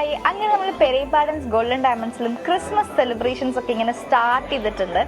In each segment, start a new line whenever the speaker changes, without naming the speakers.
Hi അങ്ങനെ നമ്മൾ Perepadans golden ഡയമണ്ട്സിലും ക്രിസ്മസ് സെലിബ്രേഷൻസ് ഒക്കെ ഇങ്ങനെ സ്റ്റാർട്ട് ചെയ്തിട്ടുണ്ട്.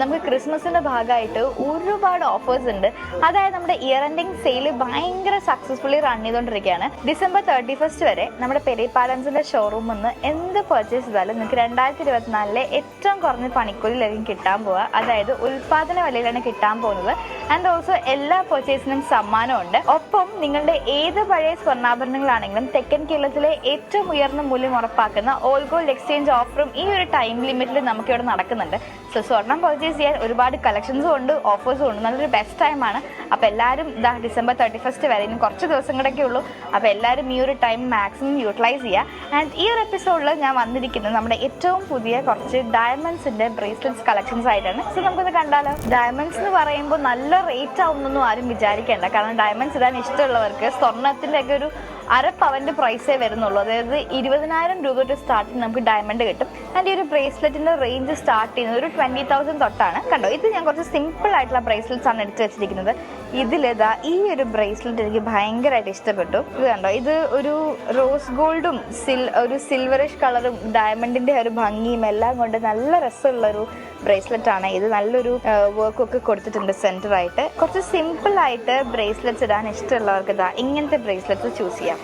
നമുക്ക് ക്രിസ്മസിന്റെ ഭാഗമായിട്ട് ഒരുപാട് ഓഫേഴ്സ് ഉണ്ട്. അതായത് നമ്മുടെ ഇയർ എൻഡിങ് സെയിൽ ഭയങ്കര സക്സസ്ഫുള്ളി റൺ ചെയ്തുകൊണ്ടിരിക്കുകയാണ് ഡിസംബർ തേർട്ടി ഫസ്റ്റ് വരെ നമ്മുടെ പെരേപാടൻസിന്റെ ഷോറൂമിൽ നിന്ന് എന്ത് പർച്ചേസ് ചെയ്താലും നിങ്ങൾക്ക് രണ്ടായിരത്തി ഇരുപത്തിനാലിലെ ഏറ്റവും കുറഞ്ഞ പണിക്കൂലിലായിരിക്കും കിട്ടാൻ പോവുക. അതായത് ഉൽപാദന വിലയിലാണ് കിട്ടാൻ പോകുന്നത്. ആൻഡ് ഓൾസോ എല്ലാ പർച്ചേസിനും സമ്മാനമുണ്ട്. ഒപ്പം നിങ്ങളുടെ ഏത് പഴയ സ്വർണാഭരണങ്ങളാണെങ്കിലും തെക്കൻ കേരളത്തിലെ ഏറ്റവും ഉയർന്ന മൂല്യം ഉറപ്പാക്കുന്ന ഓൾ ഗോൾഡ് എക്സ്ചേഞ്ച് ഓഫറും ഈ ഒരു ടൈം ലിമിറ്റിൽ നമുക്ക് ഇവിടെ നടക്കുന്നുണ്ട്. സോ സ്വർണം പർച്ചേസ് ചെയ്യാൻ ഒരുപാട് കളക്ഷൻസും ഉണ്ട് ഓഫേഴ്സും ഉണ്ട്. നല്ലൊരു ബെസ്റ്റ് ടൈമാണ് അപ്പോൾ എല്ലാവരും ഇതാ ഡിസംബർ തേർട്ടി ഫസ്റ്റ് വരെ ഇനി കുറച്ച് ദിവസം കൂടെയൊക്കെ ഉള്ളൂ. അപ്പോൾ എല്ലാവരും ഈ ഒരു ടൈം മാക്സിമം യൂട്ടിലൈസ് ചെയ്യുക. ആൻഡ് ഈ ഒരു എപ്പിസോഡിൽ ഞാൻ വന്നിരിക്കുന്നത് നമ്മുടെ ഏറ്റവും പുതിയ കുറച്ച് ഡയമണ്ട്സിന്റെ ബ്രേസ്ലെറ്റ്സ് കളക്ഷൻസ് ആയിട്ടാണ്. സോ നമുക്കൊന്ന് കണ്ടാലോ? ഡയമണ്ട്സ് എന്ന് പറയുമ്പോൾ നല്ല റേറ്റ് ആവുന്നൊന്നും ആരും വിചാരിക്കേണ്ട. കാരണം ഡയമണ്ട്സ് ഇടാൻ ഇഷ്ടമുള്ളവർക്ക് സ്വർണത്തിന്റെയൊക്കെ ഒരു അര പവന്റെ പ്രൈസേ വരുന്നുള്ളൂ. അതായത് ഇരുപതിനായിരം രൂപ ഒരു സ്റ്റാർട്ടിങ് നമുക്ക് ഡയമണ്ട് കിട്ടും. ആൻഡ് ഈ ഒരു ബ്രേസ്ലെറ്റിന്റെ റേഞ്ച് സ്റ്റാർട്ട് ചെയ്യുന്നത് ഒരു ട്വന്റി തൗസൻഡ് തൊട്ടാണ്. കണ്ടോ? ഇത് ഞാൻ കുറച്ച് സിമ്പിൾ ആയിട്ടുള്ള ബ്രേസ്ലെറ്റ്സ് ആണ് എടുത്തു വെച്ചിരിക്കുന്നത്. ഇതിലിതാ ഈ ഒരു ബ്രേസ്ലെറ്റ് എനിക്ക് ഭയങ്കരമായിട്ട് ഇഷ്ടപ്പെട്ടു. ഇത് കണ്ടോ? ഇത് ഒരു റോസ് ഗോൾഡും സിൽ ഒരു സിൽവറിഷ് കളറും ഡയമണ്ടിന്റെ ഒരു ഭംഗിയും എല്ലാം കൊണ്ട് നല്ല രസമുള്ളൊരു ബ്രേസ്ലെറ്റ് ആണ്. ഇത് നല്ലൊരു വർക്ക് ഒക്കെ കൊടുത്തിട്ടുണ്ട് സെന്റർ ആയിട്ട് കുറച്ച് സിമ്പിൾ ആയിട്ട് ബ്രേസ്ലെറ്റ്സ് ഇടാൻ ഇഷ്ടമുള്ളവർക്ക് ഇതാ ഇങ്ങനത്തെ ബ്രേസ്ലെറ്റ്സ് ചൂസ് ചെയ്യാം.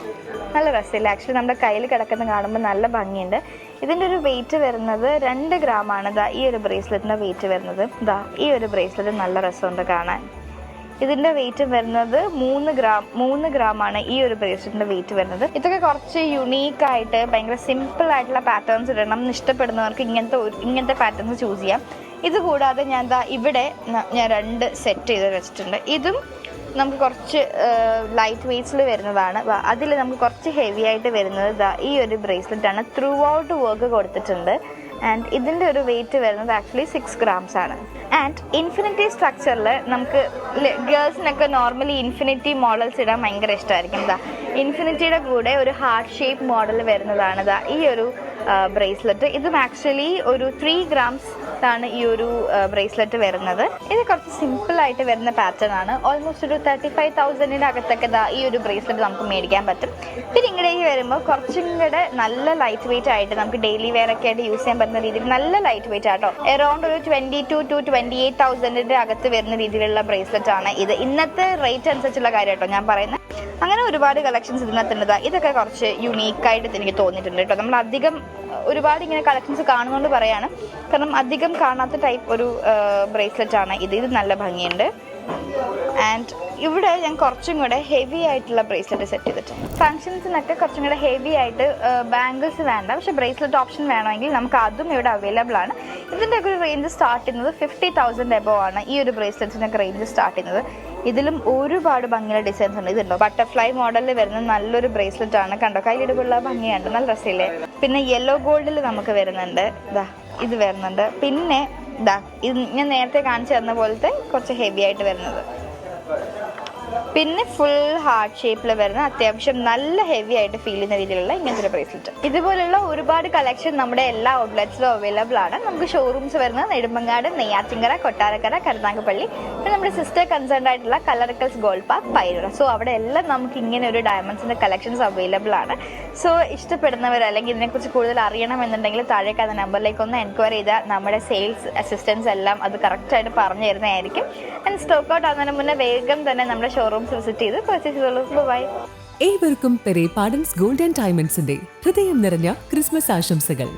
നല്ല രസമില്ല? ആക്ച്വലി നമ്മുടെ കയ്യിൽ കിടക്കുന്ന കാണുമ്പോൾ നല്ല ഭംഗിയുണ്ട്. ഇതിന്റെ ഒരു വെയിറ്റ് വരുന്നത് രണ്ട് ഗ്രാം ആണ് ഇതാ ഈ ഒരു ബ്രേസ്ലെറ്റിന്റെ വെയിറ്റ് വരുന്നത്. ഇതാ ഈ ഒരു ബ്രേസ്ലെറ്റ് നല്ല രസമുണ്ട് കാണാൻ. ഇതിന്റെ വെയിറ്റ് വരുന്നത് മൂന്ന് ഗ്രാം മൂന്ന് ഗ്രാം ആണ് ഈ ഒരു ബ്രേസ്ലെറ്റിന്റെ വെയിറ്റ് വരുന്നത്. ഇതൊക്കെ കുറച്ച് യുണീക്ക് ആയിട്ട് ഭയങ്കര സിമ്പിൾ ആയിട്ടുള്ള പാറ്റേൺസ് ഇടണം. ഇഷ്ടപ്പെടുന്നവർക്ക് ഇങ്ങനത്തെ ഇങ്ങനത്തെ പാറ്റേൺസ് ചൂസ് ചെയ്യാം. ഇത് കൂടാതെ ഞാൻ എന്താ ഇവിടെ ഞാൻ രണ്ട് സെറ്റ് ചെയ്ത് വെച്ചിട്ടുണ്ട്. ഇതും നമുക്ക് കുറച്ച് ലൈറ്റ് വെയ്റ്റ്സിൽ വരുന്നതാണ്. അതിൽ നമുക്ക് കുറച്ച് ഹെവി ആയിട്ട് വരുന്നത് ഈ ഒരു ബ്രേസ്ലെറ്റ് ആണ്. ത്രൂ ഔട്ട് വർക്ക് കൊടുത്തിട്ടുണ്ട്. ആൻഡ് ഇതിന്റെ ഒരു വെയിറ്റ് വരുന്നത് ആക്ച്വലി സിക്സ് ഗ്രാംസ് ആണ്. ആൻഡ് ഇൻഫിനിറ്റി സ്ട്രക്ചറിൽ നമുക്ക് ഗേൾസിനൊക്കെ നോർമലി ഇൻഫിനിറ്റി മോഡൽസ് ഇടാൻ ഭയങ്കര ഇഷ്ടമായിരിക്കും ഇൻഫിനിറ്റിയുടെ കൂടെ ഒരു ഹാർട്ട് ഷേപ്പ് മോഡൽ വരുന്നതാണ് ഈ ഒരു ബ്രേസ്ലെറ്റ് ഇതും ആക്ച്വലി ഒരു ത്രീ ഗ്രാംസ് ആണ് ഈ ഒരു ബ്രേസ്ലെറ്റ് വരുന്നത്. ഇത് കുറച്ച് സിമ്പിൾ ആയിട്ട് വരുന്ന പാറ്റേൺ ആണ്. ഓൾമോസ്റ്റ് ഒരു തേർട്ടി ഫൈവ് തൗസൻഡിന്റെ അകത്തൊക്കെ ഈ ഒരു ബ്രേസ്ലെറ്റ് നമുക്ക് മേടിക്കാൻ പറ്റും. പിന്നെ ഇങ്ങടേക്ക് വരുമ്പോൾ കുറച്ചും കൂടെ നല്ല ലൈറ്റ് വെയിറ്റ് ആയിട്ട് നമുക്ക് ഡെയിലി വെയർ ഒക്കെ ആയിട്ട് യൂസ് ചെയ്യാൻ പറ്റുന്ന രീതിയിൽ നല്ല ലൈറ്റ് വെയിറ്റ് ആട്ടോ. എറൗണ്ട് ഒരു twenty two to twenty eight തൗസൻഡിന്റെ അകത്ത് വരുന്ന രീതിയിലുള്ള ബ്രേസ്ലെറ്റ് ആണ് ഇത്. ഇന്നത്തെ റേറ്റ് അനുസരിച്ചുള്ള കാര്യം കേട്ടോ ഞാൻ പറയുന്നത്. അങ്ങനെ ഒരുപാട് കളക്ഷൻസ് ഇതിനകത്തുണ്ട്. ഇതൊക്കെ കുറച്ച് യുണീക്ക് ആയിട്ട് എനിക്ക് തോന്നിയിട്ടുണ്ട് കേട്ടോ. നമ്മൾ അധികം ഒരുപാട് ഇങ്ങനെ കളക്ഷൻസ് കാണുന്നതുകൊണ്ട് പറയാണ്. കാരണം അധികം കാണാത്ത ടൈപ്പ് ഒരു ബ്രേസ്ലെറ്റ് ആണ് ഇത്. ഇത് നല്ല ഭംഗിയുണ്ട്. ആൻഡ് ഇവിടെ ഞാൻ കുറച്ചും കൂടെ ഹെവി ആയിട്ടുള്ള ബ്രേസ്ലെറ്റ് സെറ്റ് ചെയ്തിട്ടുണ്ട് ഫംഗ്ഷൻസിനൊക്കെ കുറച്ചും കൂടെ ഹെവി ആയിട്ട് ബാംഗിൾസ് വേണ്ട. പക്ഷെ ബ്രേസ്ലെറ്റ് ഓപ്ഷൻ വേണമെങ്കിൽ നമുക്ക് അതും ഇവിടെ അവൈലബിൾ ആണ്. ഇതിന്റെ ഒരു റേഞ്ച് സ്റ്റാർട്ട് ചെയ്യുന്നത് ഫിഫ്റ്റി തൗസൻഡ് എബോ ആണ് ഈ ഒരു ബ്രേസ്ലെറ്റ്സിനൊക്കെ റേഞ്ച് സ്റ്റാർട്ട് ചെയ്യുന്നത്. ഇതിലും ഒരുപാട് ഭംഗിയുള്ള ഡിസൈൻസ് ഉണ്ട്. ഇതുണ്ടോ? ബട്ടർഫ്ലൈ മോഡലിൽ വരുന്ന നല്ലൊരു ബ്രേസ്ലെറ്റ് ആണ് കണ്ടോ കയ്യിലിടുള്ള ഭംഗിയുണ്ട്. നല്ല രസമില്ലേ? പിന്നെ യെല്ലോ ഗോൾഡിൽ നമുക്ക് വരുന്നുണ്ട്. ഇതാ ഇത് വരുന്നുണ്ട്. പിന്നെ ഇതാ ഇത് ഞാൻ നേരത്തെ കാണിച്ചു തന്ന പോലത്തെ കുറച്ച് ഹെവി ആയിട്ട് വരുന്നത്. പിന്നെ ഫുൾ ഹാർട്ട് ഷേപ്പിൽ വരുന്ന അത്യാവശ്യം നല്ല ഹെവി ആയിട്ട് ഫീൽ ചെയ്യുന്ന രീതിയിലുള്ള ഇങ്ങനത്തെ ഒരു ബ്രേസ്ലെറ്റ് ഇതുപോലുള്ള ഒരുപാട് കളക്ഷൻ നമ്മുടെ എല്ലാ ഔട്ട്ലെറ്റ്സിലും അവൈലബിൾ ആണ്. നമുക്ക് ഷോറൂംസ് വരുന്നത് നെടുമ്പങ്ങാട് നെയ്യാറ്റിങ്കര കൊട്ടാരക്കര കരുനാഗപ്പള്ളി പിന്നെ നമ്മുടെ സിസ്റ്റർ കൺസേൺ ആയിട്ടുള്ള കളർക്കൽസ് ഗോൾഡ് പാർക്ക് പൈരൂർ സോ അവിടെ എല്ലാം നമുക്ക് ഇങ്ങനെ ഒരു ഡയമണ്ട്സിന്റെ കളക്ഷൻസ് അവൈലബിൾ ആണ്. സോ ഇഷ്ടപ്പെടുന്നവർ അല്ലെങ്കിൽ ഇതിനെക്കുറിച്ച് കൂടുതൽ അറിയണമെന്നുണ്ടെങ്കിൽ താഴേക്ക് കാണുന്ന നമ്പറിലേക്ക് ഒന്ന് എൻക്വയറി ചെയ്താൽ നമ്മുടെ സെയിൽസ് അസിസ്റ്റൻസ് എല്ലാം അത് കറക്റ്റായിട്ട് പറഞ്ഞു തരുന്നതായിരിക്കും. ആൻഡ് സ്റ്റോക്ക് ഔട്ട് ആകുന്നതിന് മുന്നേ വേഗം തന്നെ നമ്മുടെ പർച്ചേസ് ബൈ
ഏവർക്കും പെരേ പാഡൻസ് ഗോൾഡ് ആൻഡ് ഡയമണ്ട്സിന്റെ ഹൃദയം നിറഞ്ഞ ക്രിസ്മസ് ആശംസകൾ.